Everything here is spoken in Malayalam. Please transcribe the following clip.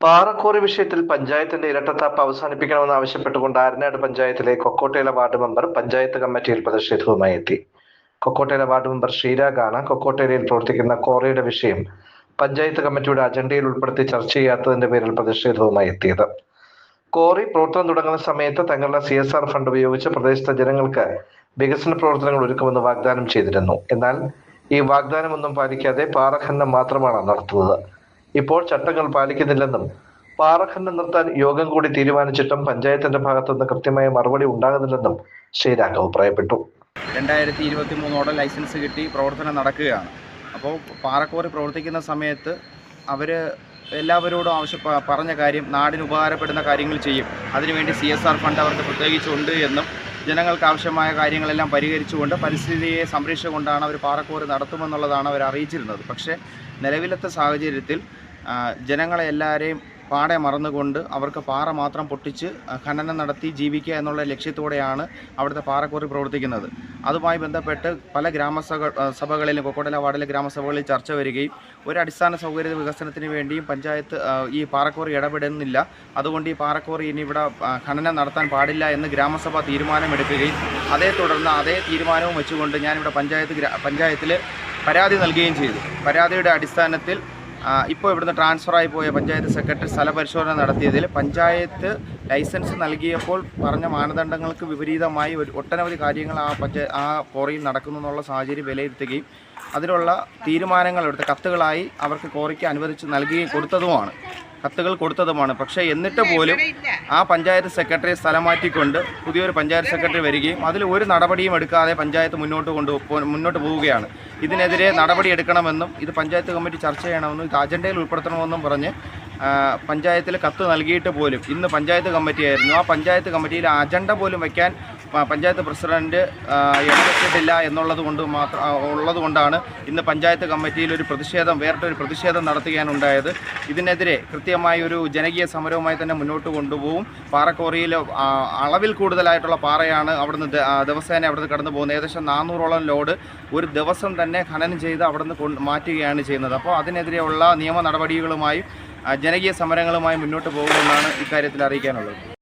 പാറക്കോറി വിഷയത്തിൽ പഞ്ചായത്തിന്റെ ഇരട്ടത്താപ്പ് അവസാനിപ്പിക്കണമെന്ന് ആവശ്യപ്പെട്ടുകൊണ്ട് ആരനാട് പഞ്ചായത്തിലെ കൊക്കോട്ടയിലെ വാർഡ് മെമ്പർ പഞ്ചായത്ത് കമ്മിറ്റിയിൽ പ്രതിഷേധവുമായി എത്തി. കൊക്കോട്ടയിലെ വാർഡ് മെമ്പർ ഷീരാഗാണ് കൊക്കോട്ടേരിയിൽ പ്രവർത്തിക്കുന്ന കോറിയുടെ വിഷയം പഞ്ചായത്ത് കമ്മിറ്റിയുടെ അജണ്ടയിൽ ഉൾപ്പെടുത്തി ചർച്ച ചെയ്യാത്തതിന്റെ പേരിൽ പ്രതിഷേധവുമായി എത്തിയത്. കോറി പ്രവർത്തനം തുടങ്ങുന്ന സമയത്ത് തങ്ങളുടെ സി എസ് ആർ ഫണ്ട് ഉപയോഗിച്ച് പ്രദേശത്തെ ജനങ്ങൾക്ക് വികസന പ്രവർത്തനങ്ങൾ ഒരുക്കുമെന്ന് വാഗ്ദാനം ചെയ്തിരുന്നു. എന്നാൽ ഈ വാഗ്ദാനം ഒന്നും പാലിക്കാതെ പാറഖനനം മാത്രമാണ് നടത്തുന്നത്. ഇപ്പോൾ ചട്ടങ്ങൾ പാലിക്കുന്നില്ലെന്നും പാറഖണ്ഡം നിർത്താൻ യോഗം കൂടി തീരുമാനിച്ചിട്ടും പഞ്ചായത്തിന്റെ ഭാഗത്തുനിന്ന് കൃത്യമായ മറുപടി ഉണ്ടാകുന്നില്ലെന്നും ശ്രീരാഗ് അഭിപ്രായപ്പെട്ടു രണ്ടായിരത്തി ഇരുപത്തി മൂന്നോടെ ലൈസൻസ് കിട്ടി പ്രവർത്തനം നടക്കുകയാണ്. അപ്പോൾ പാറക്കോറി പ്രവർത്തിക്കുന്ന സമയത്ത് അവർ എല്ലാവരോടും ആവശ്യ പറഞ്ഞ കാര്യം നാടിന് ഉപകാരപ്പെടുന്ന കാര്യങ്ങൾ ചെയ്യും. അതിനുവേണ്ടി സി എസ് ആർ ഫണ്ട് അവർക്ക് പ്രത്യേകിച്ചുണ്ട് എന്നും ജനങ്ങൾക്ക് ആവശ്യമായ കാര്യങ്ങളെല്ലാം പരിഹരിച്ചുകൊണ്ട് പരിസ്ഥിതിയെ സംരക്ഷിച്ചുകൊണ്ടാണ് അവർ പാറക്കോറി നടത്തുമെന്നുള്ളതാണ് അവർ അറിയിച്ചിരുന്നത്. പക്ഷേ നിലവിലത്തെ സാഹചര്യത്തിൽ ജനങ്ങളെ എല്ലാവരെയും പാടെ മറന്നുകൊണ്ട് അവർക്ക് പാറ മാത്രം പൊട്ടിച്ച് ഖനനം നടത്തി ജീവിക്കുക എന്നുള്ള ലക്ഷ്യത്തോടെയാണ് അവിടുത്തെ പാറക്കോറി പ്രവർത്തിക്കുന്നത്. അതുമായി ബന്ധപ്പെട്ട് പല ഗ്രാമസഭ സഭകളിലും കൊക്കോടല വാർഡിലെ ഗ്രാമസഭകളിൽ ചർച്ച വരികയും ഒരു അടിസ്ഥാന സൗകര്യ വികസനത്തിന് വേണ്ടിയും പഞ്ചായത്ത് ഈ പാറക്കോറി ഇടപെടുന്നില്ല. അതുകൊണ്ട് ഈ പാറക്കോറി ഇനി ഇവിടെ ഖനനം നടത്താൻ പാടില്ല എന്ന് ഗ്രാമസഭ തീരുമാനമെടുക്കുകയും അതേ തുടർന്ന് അതേ തീരുമാനവും വെച്ചുകൊണ്ട് ഞാനിവിടെ പഞ്ചായത്ത് പഞ്ചായത്തിൽ പരാതി നൽകുകയും ചെയ്തു. പരാതിയുടെ അടിസ്ഥാനത്തിൽ ഇപ്പോൾ ഇവിടുന്ന് ട്രാൻസ്ഫറായി പോയ പഞ്ചായത്ത് സെക്രട്ടറി സ്ഥലപരിശോധന നടത്തിയതിൽ പഞ്ചായത്ത് ലൈസൻസ് നൽകിയപ്പോൾ പറഞ്ഞ മാനദണ്ഡങ്ങൾക്ക് വിപരീതമായി ഒട്ടനവധി കാര്യങ്ങൾ ആ പഞ്ചായ ആ ക്വാറിയിൽ നടക്കുന്നു എന്നുള്ള സാഹചര്യം വിലയിരുത്തുകയും അതിനുള്ള തീരുമാനങ്ങൾ എടുത്ത് കത്തുകളായി അവർക്ക് കോറിക്ക് അനുവദിച്ച് നൽകുകയും കൊടുത്തതുമാണ്. കത്തുകൾ കൊടുത്തതുമാണ്. പക്ഷേ എന്നിട്ട് പോലും ആ പഞ്ചായത്ത് സെക്രട്ടറി സ്ഥലം മാറ്റിക്കൊണ്ട് പുതിയൊരു പഞ്ചായത്ത് സെക്രട്ടറി വരികയും അതിൽ ഒരു നടപടിയും എടുക്കാതെ പഞ്ചായത്ത് മുന്നോട്ട് കൊണ്ട് മുന്നോട്ട് പോവുകയാണ്. ഇതിനെതിരെ നടപടി എടുക്കണമെന്നും ഇത് പഞ്ചായത്ത് കമ്മിറ്റി ചർച്ച ചെയ്യണമെന്നും ഇത് അജണ്ടയിൽ ഉൾപ്പെടുത്തണമെന്നും പറഞ്ഞ് പഞ്ചായത്തിൽ കത്ത് നൽകിയിട്ട് പോലും ഇന്ന് പഞ്ചായത്ത് കമ്മിറ്റിയായിരുന്നു. ആ പഞ്ചായത്ത് കമ്മിറ്റിയിൽ അജണ്ട പോലും വയ്ക്കാൻ പഞ്ചായത്ത് പ്രസിഡന്റ് ഇടപെട്ടിട്ടില്ല എന്നുള്ളത് കൊണ്ട് മാത്രം ഉള്ളത് കൊണ്ടാണ് ഇന്ന് പഞ്ചായത്ത് കമ്മിറ്റിയിൽ ഒരു പ്രതിഷേധം വേറിട്ടൊരു പ്രതിഷേധം നടത്തുകയാണുണ്ടായത്. ഇതിനെതിരെ കൃത്യമായ ഒരു ജനകീയ സമരവുമായി തന്നെ മുന്നോട്ട് കൊണ്ടുപോകും. പാറക്കോറിയിൽ അളവിൽ കൂടുതലായിട്ടുള്ള പാറയാണ് അവിടുന്ന് ദിവസേന അവിടുന്ന് കടന്നു പോകുന്നത്. ഏകദേശം നാനൂറോളം ലോഡ് ഒരു ദിവസം തന്നെ ഖനനം ചെയ്ത് അവിടുന്ന് മാറ്റുകയാണ് ചെയ്യുന്നത്. അപ്പോൾ അതിനെതിരെയുള്ള നിയമ നടപടികളുമായും ജനകീയ സമരങ്ങളുമായി മുന്നോട്ട് പോകുമെന്നാണ് ഇക്കാര്യത്തിൽ അറിയിക്കാനുള്ളത്.